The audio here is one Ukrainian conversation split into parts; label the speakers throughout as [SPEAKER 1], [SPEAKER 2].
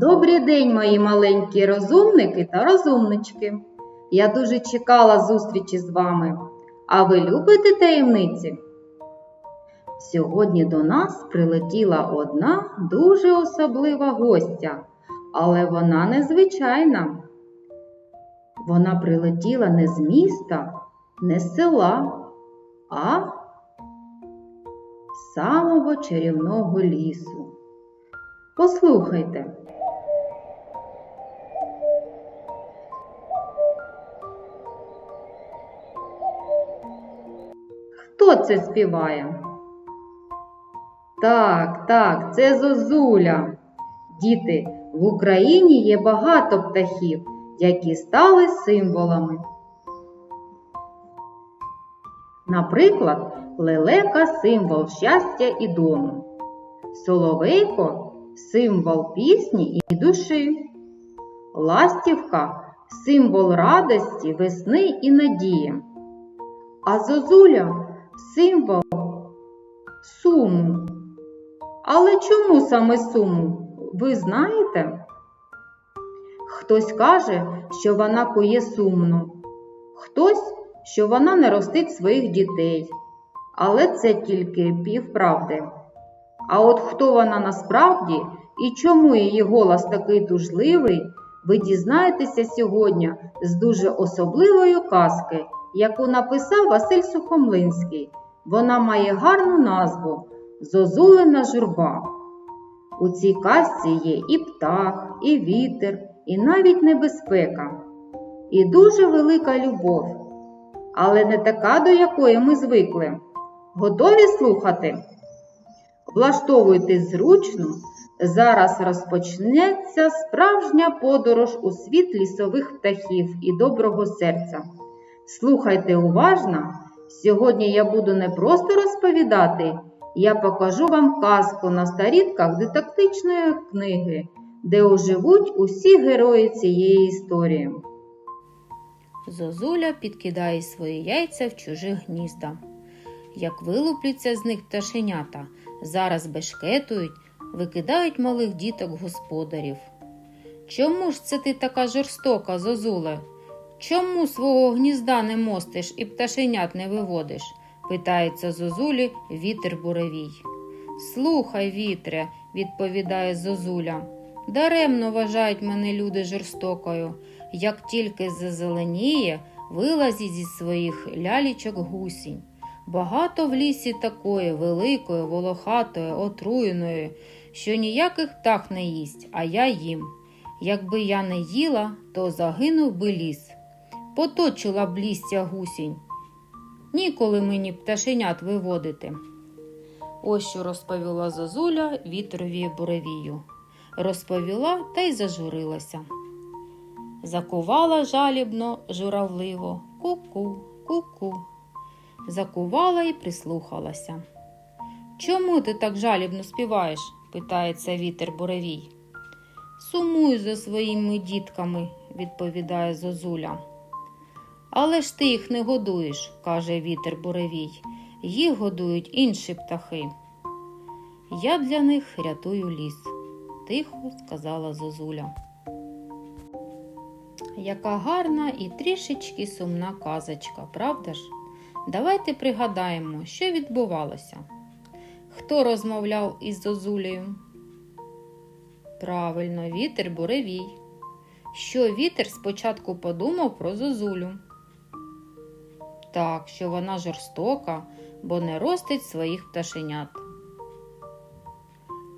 [SPEAKER 1] Добрий день, мої маленькі розумники та розумнички. Я дуже чекала зустрічі з вами. А ви любите таємниці? Сьогодні до нас прилетіла одна дуже особлива гостя, але вона незвичайна. Вона прилетіла не з міста, не з села, а з самого чарівного лісу. Послухайте. Це співає? Так, так, це Зозуля. Діти, в Україні є багато птахів, які стали символами. Наприклад, лелека символ щастя і дому. Соловейко символ пісні і душі. Ластівка символ радості, весни і надії. А зозуля символ суму. Але чому саме суму? Ви знаєте? Хтось каже, що вона кує сумно, хтось, що вона не ростить своїх дітей. Але це тільки півправди. А от хто вона насправді і чому її голос такий тужливий, ви дізнаєтеся сьогодні з дуже особливої казки, яку написав Василь Сухомлинський. Вона має гарну назву Зозулина журба. У цій казці є і птах, і вітер, і навіть небезпека, і дуже велика любов, але не така, до якої ми звикли. Готові слухати? Влаштовуйтесь зручно, зараз розпочнеться справжня подорож у світ лісових птахів і доброго серця. Слухайте уважно, сьогодні я буду не просто розповідати, я покажу вам казку на сторінках детектичної книги, де оживуть усі герої цієї історії.
[SPEAKER 2] Зозуля підкидає свої яйця в чужі гнізда. Як вилупляться з них пташенята, зараз бешкетують, викидають малих діток господарів. Чому ж це ти така жорстока, Зозуле? Чому свого гнізда не мостиш і пташенят не виводиш? питається Зозулі вітер буревій. Слухай, вітре, відповідає Зозуля. Даремно вважають мене люди жорстокою. Як тільки зазеленіє, вилазить зі своїх лялічок гусінь. Багато в лісі такої великої, волохатої, отруєної, що ніяких птах не їсть, а я їм. Якби я не їла, то загинув би ліс. Поточила б лістя гусінь. Ніколи мені пташенят виводити. Ось що розповіла Зозуля вітрові буревію. Розповіла та й зажурилася. Закувала жалібно, журавливо, ку-ку, ку-ку. Закувала і прислухалася. Чому ти так жалібно співаєш? питається вітер буревій. Сумую за своїми дітками, відповідає Зозуля. Але ж ти їх не годуєш, каже вітер буревій. Їх годують інші птахи. Я для них рятую ліс, тихо сказала Зозуля. Яка гарна і трішечки сумна казочка, правда ж? Давайте пригадаємо, що відбувалося. Хто розмовляв із Зозулею? Правильно, вітер буревій. Що вітер спочатку подумав про Зозулю? Так, що вона жорстока, бо не ростить своїх пташенят.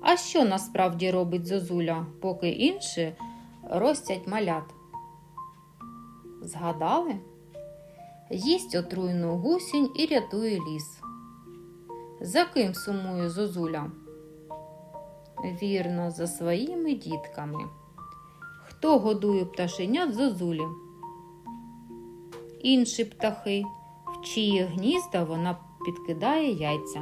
[SPEAKER 2] А що насправді робить Зозуля, поки інші ростять малят? Згадали? Їсть отруйну гусінь і рятує ліс. За ким сумує Зозуля? Вірно, за своїми дітками. Хто годує пташенят Зозулі? Інші птахи, чиї гнізда вона підкидає яйця.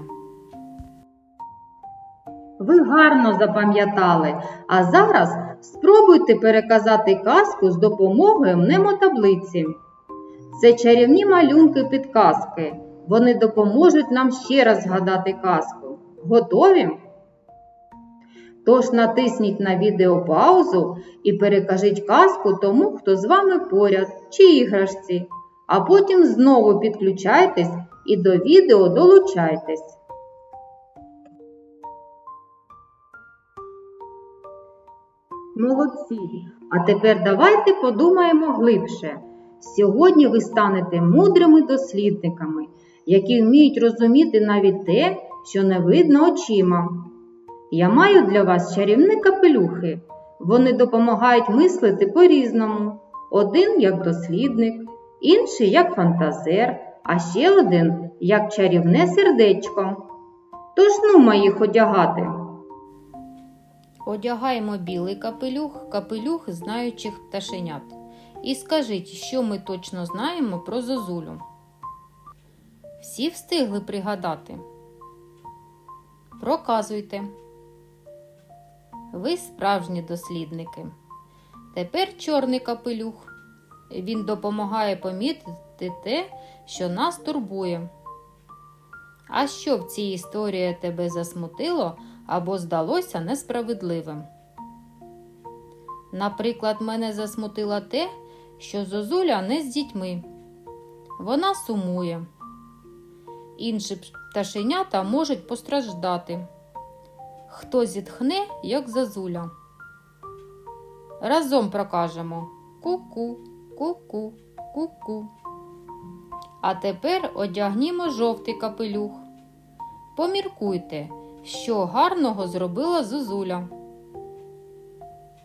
[SPEAKER 1] Ви гарно запам'ятали, а зараз спробуйте переказати казку з допомогою мнемотаблиці. Це чарівні малюнки підказки. Вони допоможуть нам ще раз згадати казку. Готові? Тож натисніть на відео паузу і перекажіть казку тому, хто з вами поряд чи іграшці, а потім знову підключайтесь і до відео долучайтесь. Молодці! А тепер давайте подумаємо глибше. Сьогодні ви станете мудрими дослідниками, які вміють розуміти навіть те, що не видно очима. Я маю для вас чарівні капелюхи. Вони допомагають мислити по-різному. Один як дослідник, інший як фантазер, а ще один як чарівне сердечко. Тож ну їх одягати.
[SPEAKER 2] Одягаємо білий капелюх, капелюх знаючих пташенят. І скажіть, що ми точно знаємо про зозулю. Всі встигли пригадати. Проказуйте. Ви справжні дослідники. Тепер чорний капелюх. Він допомагає помітити те, що нас турбує. А що в цій історії тебе засмутило або здалося несправедливим? Наприклад, мене засмутило те, що Зозуля не з дітьми. Вона сумує. Інші пташенята можуть постраждати. Хто зітхне, як зазуля. Разом прокажемо ку-ку, ку-ку, ку-ку. А тепер одягнімо жовтий капелюх. Поміркуйте, що гарного зробила зозуля.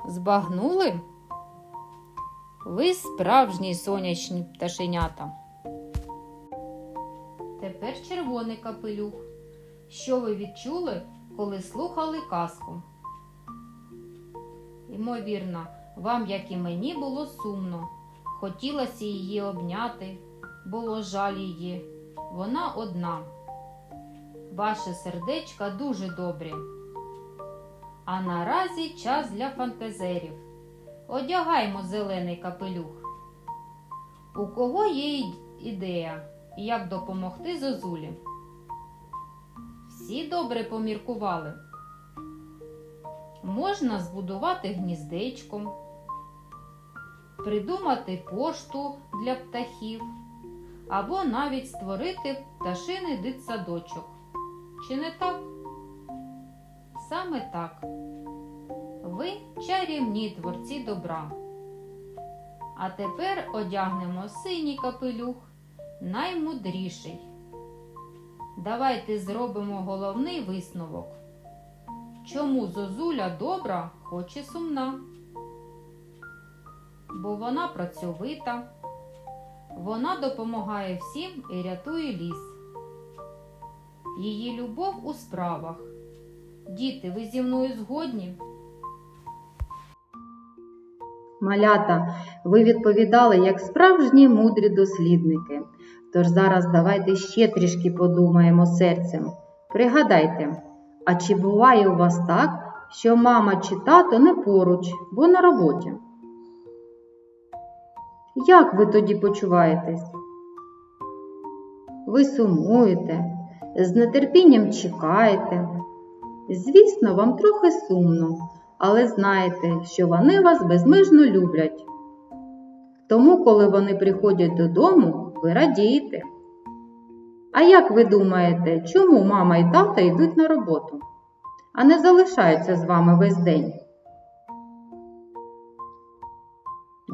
[SPEAKER 2] Збагнули? Ви справжні сонячні пташенята. Тепер червоний капелюх. Що ви відчули, коли слухали казку? Ймовірно, вам, як і мені, було сумно. Хотілося її обняти, було жаль її. Вона одна. Ваше сердечка дуже добрі. А наразі час для фантазерів. Одягаймо зелений капелюх. У кого є ідея, як допомогти Зозулі? Всі добре поміркували. Можна збудувати гніздечко, придумати пошту для птахів або навіть створити пташиний дитсадочок. Чи не так? Саме так. Ви чарівні творці добра. А тепер одягнемо синій капелюх, наймудріший. Давайте зробимо головний висновок. Чому зозуля добра, хоч і сумна? Бо вона працьовита, вона допомагає всім і рятує ліс. Її любов у справах. Діти, ви зі мною згодні?
[SPEAKER 1] Малята, ви відповідали як справжні мудрі дослідники. Тож зараз давайте ще трішки подумаємо серцем. Пригадайте, а чи буває у вас так, що мама чи тато не поруч, бо на роботі? Як ви тоді почуваєтесь? Ви сумуєте, з нетерпінням чекаєте. Звісно, вам трохи сумно, але знайте, що вони вас безмежно люблять. Тому, коли вони приходять додому, ви радієте. А як ви думаєте, чому мама і тата йдуть на роботу, а не залишаються з вами весь день?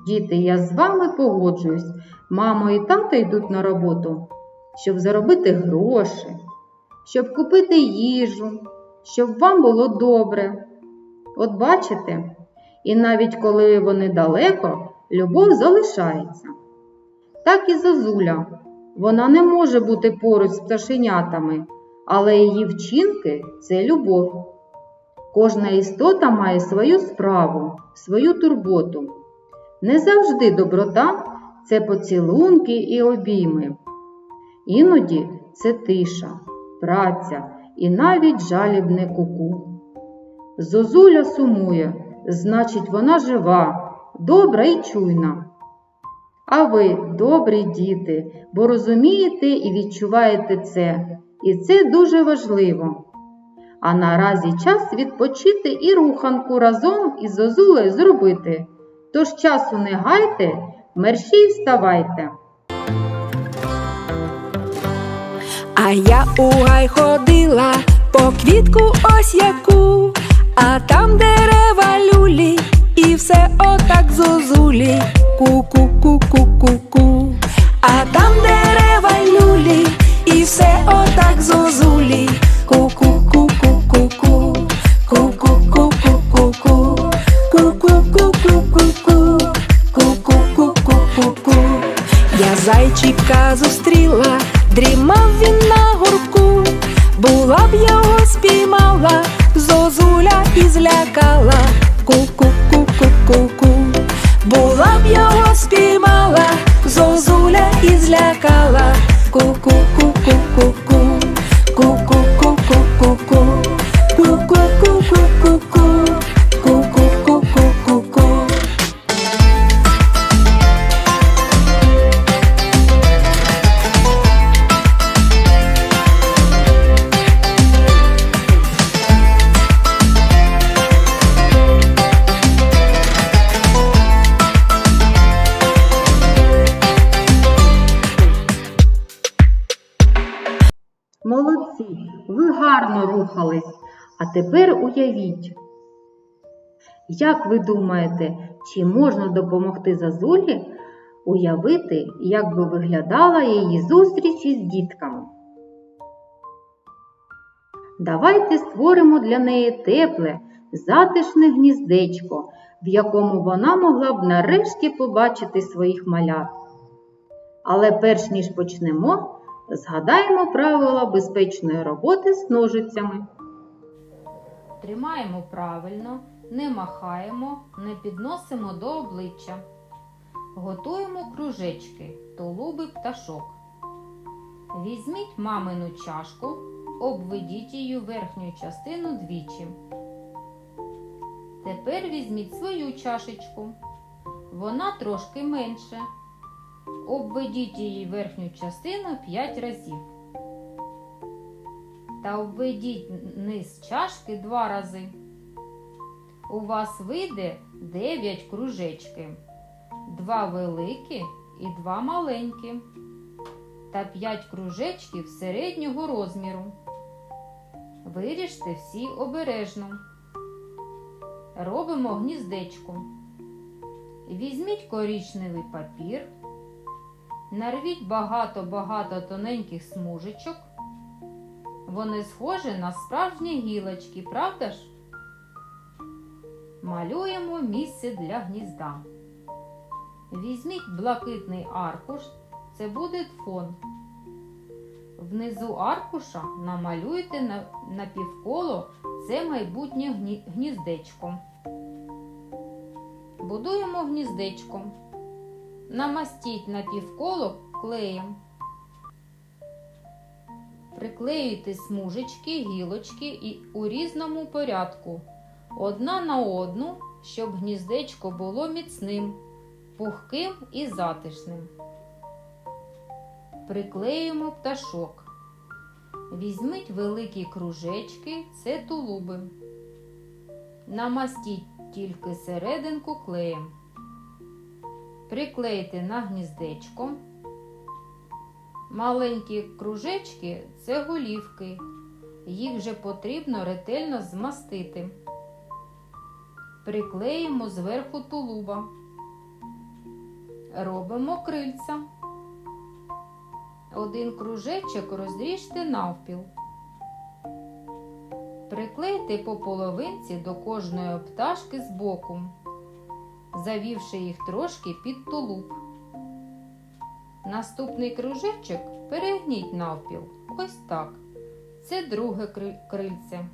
[SPEAKER 1] Діти, я з вами погоджуюсь. Мамо і тато йдуть на роботу, щоб заробити гроші, щоб купити їжу, щоб вам було добре. От бачите, і навіть коли вони далеко, любов залишається. Так і зозуля. Вона не може бути поруч з пташенятами, але її вчинки це любов. Кожна істота має свою справу, свою турботу. Не завжди доброта це поцілунки і обійми. Іноді це тиша, праця і навіть жалібне куку. Зозуля сумує, значить, вона жива, добра і чуйна. А ви добрі діти, бо розумієте і відчуваєте це, і це дуже важливо. А наразі час відпочити і руханку разом із зозулею зробити. Тож часу не гайте, мерщій вставайте.
[SPEAKER 3] А я у гай ходила по квітку ось яку, а там дерева
[SPEAKER 1] Молодці, ви гарно рухались. А тепер уявіть. Як ви думаєте, чи можна допомогти Зазулі уявити, як би виглядала її зустріч із дітками? Давайте створимо для неї тепле, затишне гніздечко, в якому вона могла б нарешті побачити своїх малят. Але перш ніж почнемо, згадаємо правила безпечної роботи з ножицями.
[SPEAKER 2] Тримаємо правильно, не махаємо, не підносимо до обличчя. Готуємо кружечки, тулуби пташок. Візьміть мамину чашку, обведіть її верхню частину двічі. Тепер візьміть свою чашечку. Вона трошки менше. Обведіть її верхню частину 5 разів. Та обведіть низ чашки два рази. У вас вийде 9 кружечки, два великі і два маленькі, та 5 кружечків середнього розміру. Виріжте всі обережно. Робимо гніздечко. Візьміть коричневий папір, нарвіть багато-багато тоненьких смужечок. Вони схожі на справжні гілочки, правда ж? Малюємо місце для гнізда. Візьміть блакитний аркуш, це буде фон. Внизу аркуша намалюйте на, півколо це майбутнє гні- гніздечко. Будуємо гніздечко. Намастіть на півколо клеєм. Приклеюйте смужечки, гілочки і у різному порядку, одна на одну, щоб гніздечко було міцним, пухким і затишним. Приклеюємо пташок. Візьміть великі кружечки, це тулуби. Намастіть тільки серединку клеєм. Приклейте на гніздечко. Маленькі кружечки це голівки. Їх вже потрібно ретельно змастити. Приклеїмо зверху тулуба. Робимо крильця. Один кружечок розріжте навпіл. Приклейте по половинці до кожної пташки боку, завівши їх трошки під тулуб. Наступний кружечок перегніть навпіл. Ось так. Це друге крильце.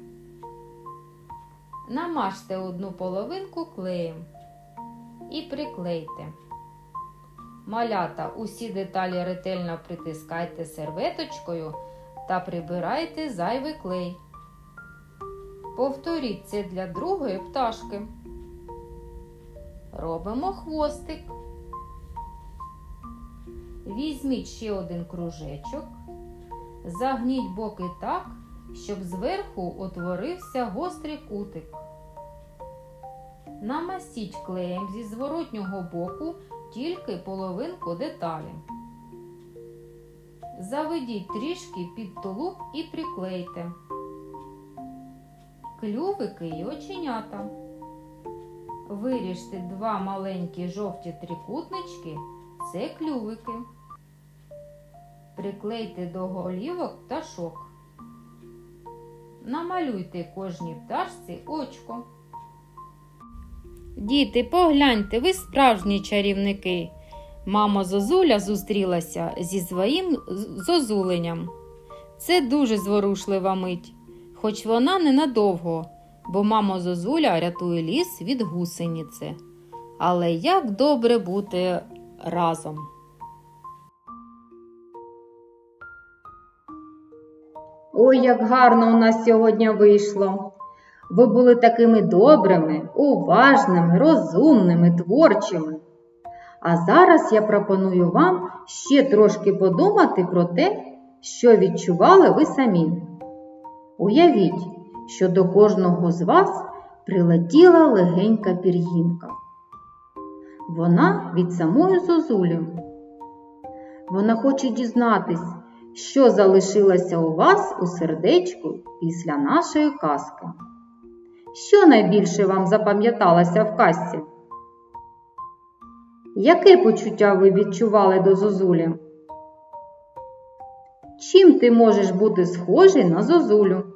[SPEAKER 2] Намажте одну половинку клеєм і приклейте. Малята, усі деталі ретельно притискайте серветочкою та прибирайте зайвий клей. Повторіть це для другої пташки. Робимо хвостик. Візьміть ще один кружечок, загніть боки так, щоб зверху утворився гострий кутик. Намастіть клеєм зі зворотнього боку тільки половинку деталі. Заведіть трішки під тулуб і приклейте. Клювики й оченята. Виріжте два маленькі жовті трикутнички це клювики. Приклейте до голівок пташок. Намалюйте кожній пташці очко. Діти, погляньте, ви справжні чарівники. Мама Зозуля зустрілася зі своїм зозуленням. Це дуже зворушлива мить, хоч вона ненадовго, бо мама Зозуля рятує ліс від гусениці. Але як добре бути разом.
[SPEAKER 1] Ой, як гарно у нас сьогодні вийшло. Ви були такими добрими, уважними, розумними, творчими. А зараз я пропоную вам ще трошки подумати про те, що відчували ви самі. Уявіть, що до кожного з вас прилетіла легенька пір'їнка. Вона від самої зозулі. Вона хоче дізнатись, що залишилося у вас у сердечку після нашої казки. Що найбільше вам запам'яталося в казці? Яке почуття ви відчували до зозулі? Чим ти можеш бути схожий на зозулю?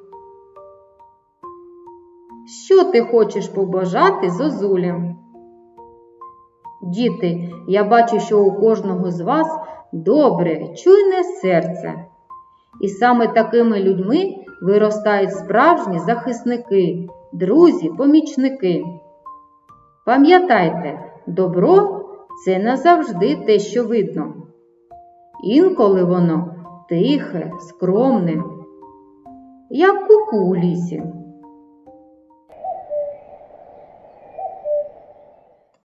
[SPEAKER 1] Що ти хочеш побажати зозулі? Діти, я бачу, що у кожного з вас добре, чуйне серце. І саме такими людьми виростають справжні захисники, друзі, помічники. Пам'ятайте, добро це не завжди те, що видно. Інколи воно тихе, скромне, як куку у лісі.